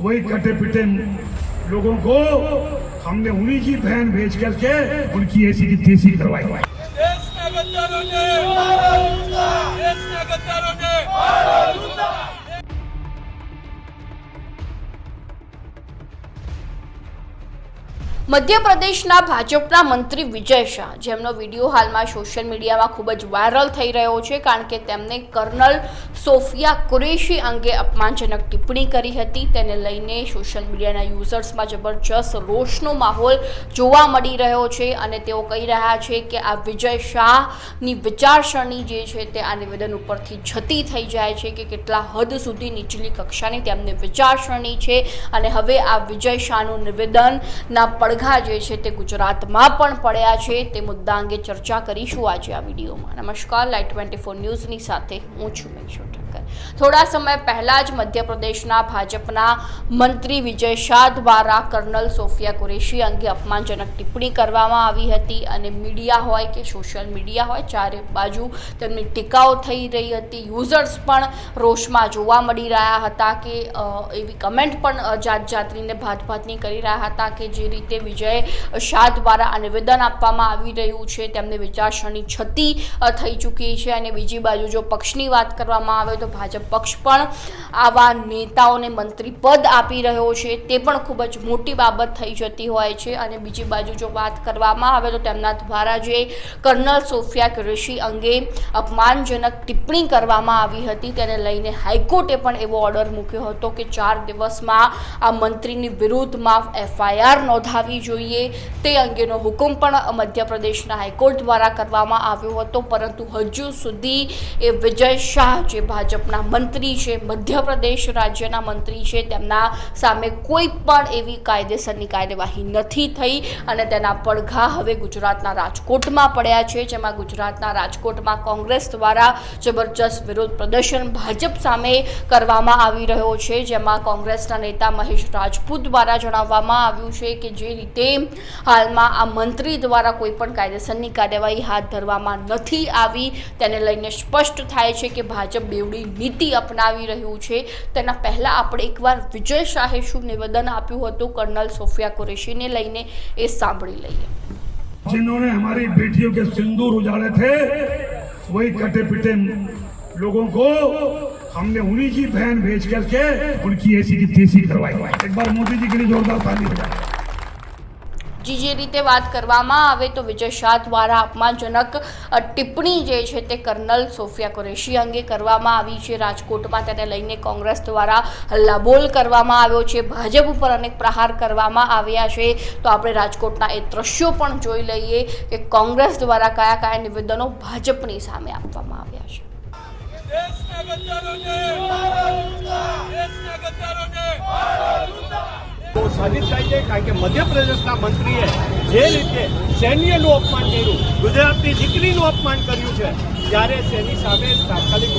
वही कटे पिटे लोगों को हमने उन्हीं की बहन भेज करके उनकी ऐसी की तेज़ी करवाई। हुआ મધ્યપ્રદેશના ભાજપના મંત્રી વિજય શાહ, જેમનો વીડિયો હાલમાં સોશિયલ મીડિયામાં ખૂબ જ વાયરલ થઈ રહ્યો છે, કારણ કે તેમને કર્નલ સોફિયા કુરેશી અંગે અપમાનજનક ટિપ્પણી કરી હતી. તેને લઈને સોશિયલ મીડિયાના યુઝર્સમાં જબરજસ્ત રોષનો માહોલ જોવા મળી રહ્યો છે અને તેઓ કહી રહ્યા છે કે આ વિજય શાહની વિચારસરણી જે છે તે આ નિવેદન ઉપરથી જતી થઈ જાય છે કે કેટલા હદ સુધી નીચલી કક્ષાની તેમની વિચારસરણી છે અને હવે આ વિજય શાહનું નિવેદનના પડઘા જે છે તે ગુજરાતમાં પણ પડ્યા છે. તે મુદ્દા અંગે ચર્ચા કરીશું આજે આ વિડીયોમાં. નમસ્કાર. લાઈટ ટ્વેન્ટી ફોર ન્યૂઝની સાથે હું છું મેક્ષો ઠક્કર. થોડા સમય પહેલાં જ મધ્યપ્રદેશના ભાજપના મંત્રી વિજય શાહ દ્વારા કર્નલ સોફિયા કુરેશી અંગે અપમાનજનક ટિપ્પણી કરવામાં આવી હતી અને મીડિયા હોય કે સોશિયલ મીડિયા હોય, ચારે બાજુ તેમની ટીકાઓ થઈ રહી હતી. યુઝર્સ પણ રોષમાં જોવા મળી રહ્યા હતા કે એવી કમેન્ટ પણ જાત જાતરીને ભાત ભાતની કરી રહ્યા હતા કે જે રીતે વિજય શાહ દ્વારા આ નિવેદન આપવામાં આવી રહ્યું છે. તેમની વિચારસરણી છતી થઈ ચૂકી છે અને બીજી બાજુ જો પક્ષની વાત કરવામાં આવે તો ભાજપ પક્ષ પણ આવા નેતાઓને મંત્રી પદ આપી રહ્યો છે. તે પણ ખૂબ જ મોટી બાબત થઈ જતી હોય છે અને બીજી બાજુ જો વાત કરવામાં આવે તો તેમના દ્વારા જે કર્નલ સોફિયા કૃષિ અંગે અપમાનજનક ટિપ્પણી કરવામાં આવી હતી. તેને લઈને હાઈકોર્ટે પણ એવો ઓર્ડર મૂક્યો હતો કે ચાર દિવસમાં આ મંત્રીની વિરુદ્ધમાં એફઆઈઆર નોંધાવી જોઈએ તે અંગેનો હુકમ પણ મધ્યપ્રદેશના હાઈકોર્ટ દ્વારા કરવામાં આવ્યો હતો. પરંતુ હજુ સુધી એ વિજય શાહ જે ભાજપના મંત્રી છે, મધ્યપ્રદેશ રાજ્યના મંત્રી છે, તેમના સામે કોઈ પણ એવી કાયદેસરની કાર્યવાહી નથી થઈ અને તેના પડઘા હવે ગુજરાતના રાજકોટમાં પડ્યા છે, જેમાં ગુજરાતના રાજકોટમાં કોંગ્રેસ દ્વારા જબરજસ્ત વિરોધ પ્રદર્શન ભાજપ સામે કરવામાં આવી રહ્યો છે, જેમાં કોંગ્રેસના નેતા મહેશ રાજપૂત દ્વારા જણાવવામાં આવ્યું છે કે જે રીતે હાલમાં આ મંત્રી દ્વારા કોઈ પણ કાયદેસરની કાર્યવાહી હાથ ધરવામાં નથી આવી તેને લઈને સ્પષ્ટ થાય છે કે ભાજપ બેવડી નીતિ અપનાવી રહ્યું છે તેના પહેલાં આપણે એકવાર વિજય શાહે શું નિવેદન આપ્યું હતું કર્નલ સોફિયા કુરેશીને લઈને એ સાંભળી લઈએ जिन्होंने हमारी बेटियों के सिंदूर उजाड़े थे वही कटे पिटे लोगों को हमने उन्हीं की बहन भेज करके उनकी ऐसी की तैसी करवाई एक बार मोदी जी के लिए जोरदार ताली बजाएं જી, જે રીતે વાત કરવામાં આવે તો વિજય શાહ દ્વારા અપમાનજનક ટિપ્પણી જે છે તે કર્નલ સોફિયા કુરેશી અંગે કરવામાં આવી છે. રાજકોટમાં તેને લઈને કોંગ્રેસ દ્વારા હલ્લાબોલ કરવામાં આવ્યો છે. ભાજપ ઉપર અનેક પ્રહાર કરવામાં આવ્યા છે. તો આપણે રાજકોટના એ દ્રશ્યો પણ જોઈ લઈએ કે કોંગ્રેસ દ્વારા કયા કયા નિવેદનો ભાજપની સામે આપવામાં આવ્યા છે. દેશના ગદ્દારોને દેશના ગદ્દારોને તો સાબિત થાય છે, કારણ કે મધ્યપ્રદેશના મંત્રીએ જે રીતે સૈન્યનું અપમાન કર્યું, ગુજરાતની દીકરીનું અપમાન કર્યું છે, ત્યારે તેની સામે તાત્કાલિક